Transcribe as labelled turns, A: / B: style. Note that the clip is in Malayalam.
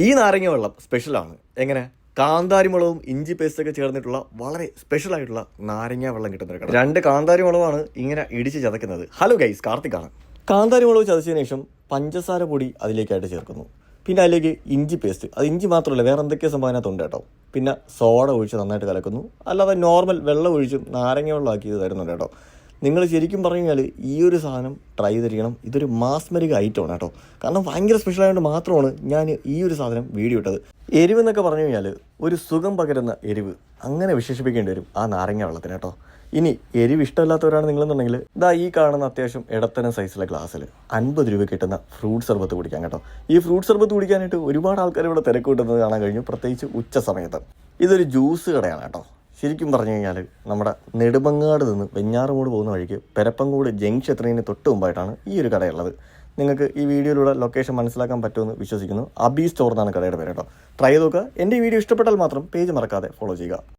A: ഈ നാരങ്ങ വെള്ളം സ്പെഷ്യലാണ് എങ്ങനെ? കാന്താരി മുളകും ഇഞ്ചി പേസ്റ്റൊക്കെ ചേർന്നിട്ടുള്ള വളരെ സ്പെഷ്യൽ ആയിട്ടുള്ള നാരങ്ങ വെള്ളം കിട്ടുന്ന ഒരു രണ്ട് കാന്താരി മുളവാണ് ഇങ്ങനെ ഇടിച്ച് ചതക്കുന്നത് ഹലോ ഗൈസ് കാർത്തിക്കാണ് കാന്താരി മുളവ് ചതച്ചതിന് ശേഷം പഞ്ചസാര പൊടി അതിലേക്കായിട്ട് ചേർക്കുന്നു. പിന്നെ അതിലേക്ക് ഇഞ്ചി പേസ്റ്റ് അത് ഇഞ്ചി മാത്രമല്ല വേറെ എന്തൊക്കെയോ സംഭവം അതിനകത്തുണ്ട് കേട്ടോ. പിന്നെ സോഡ ഒഴിച്ച് നന്നായിട്ട് കലക്കുന്നു. അല്ലാതെ നോർമൽ വെള്ളം ഒഴിച്ചും നാരങ്ങ വെള്ളം ആക്കി തരുന്നുണ്ട് കേട്ടോ. നിങ്ങൾ ശരിക്കും പറഞ്ഞു കഴിഞ്ഞാൽ ഈ ഒരു സാധനം ട്രൈ ചെയ്തിരിക്കണം. ഇതൊരു മാസ്മരിക ഐറ്റമാണ് കേട്ടോ. കാരണം ഭയങ്കര സ്പെഷ്യൽ ആയതുകൊണ്ട് മാത്രമാണ് ഞാൻ ഈ ഒരു സാധനം വീഡിയോ ഇട്ടത്. എരിവ് എന്നൊക്കെ പറഞ്ഞു കഴിഞ്ഞാൽ ഒരു സുഖം പകരുന്ന എരിവ്. അങ്ങനെ വിശേഷിപ്പിക്കേണ്ടി വരും ആ നാരങ്ങ വെള്ളത്തിന് കേട്ടോ. ഇനി എരിവ് ഇഷ്ടമല്ലാത്തവരാണ് നിങ്ങളെന്നുണ്ടെങ്കിൽ ഇതാ ഈ കാണുന്ന അത്യാവശ്യം ഇടത്തരം സൈസിലെ ഗ്ലാസ്സിൽ അൻപത് രൂപ കിട്ടുന്ന ഫ്രൂട്ട് സർബത്ത് കുടിക്കാൻ കേട്ടോ. ഈ ഫ്രൂട്ട് സർബത്ത് കുടിക്കാനായിട്ട് ഒരുപാട് ആൾക്കാർ ഇവിടെ തിരക്ക് കിട്ടുന്നത് കാണാൻ കഴിഞ്ഞു. പ്രത്യേകിച്ച് ഉച്ച സമയത്ത്. ഇതൊരു ജ്യൂസ് കടയാണ് കേട്ടോ. ശരിക്കും പറഞ്ഞു കഴിഞ്ഞാൽ നമ്മുടെ നെടുമങ്ങാട് നിന്ന് വെഞ്ഞാറുമൂട് പോകുന്ന വഴിക്ക് പെരപ്പങ്കോട് ജംഗ്ഷൻ എത്തുന്നതിന് തൊട്ട് മുമ്പായിട്ടാണ് ഈ ഒരു കടയുള്ളത്. നിങ്ങൾക്ക് ഈ വീഡിയോയിലൂടെ ലൊക്കേഷൻ മനസ്സിലാക്കാൻ പറ്റുമെന്ന് വിശ്വസിക്കുന്നു. അബി സ്റ്റോർ എന്നാണ് കടയുടെ പേര് കേട്ടോ. ട്രൈ ചെയ്ത് നോക്കുക. എന്റെ ഈ വീഡിയോ ഇഷ്ടപ്പെട്ടാൽ മാത്രം പേജ് മറക്കാതെ ഫോളോ ചെയ്യുക.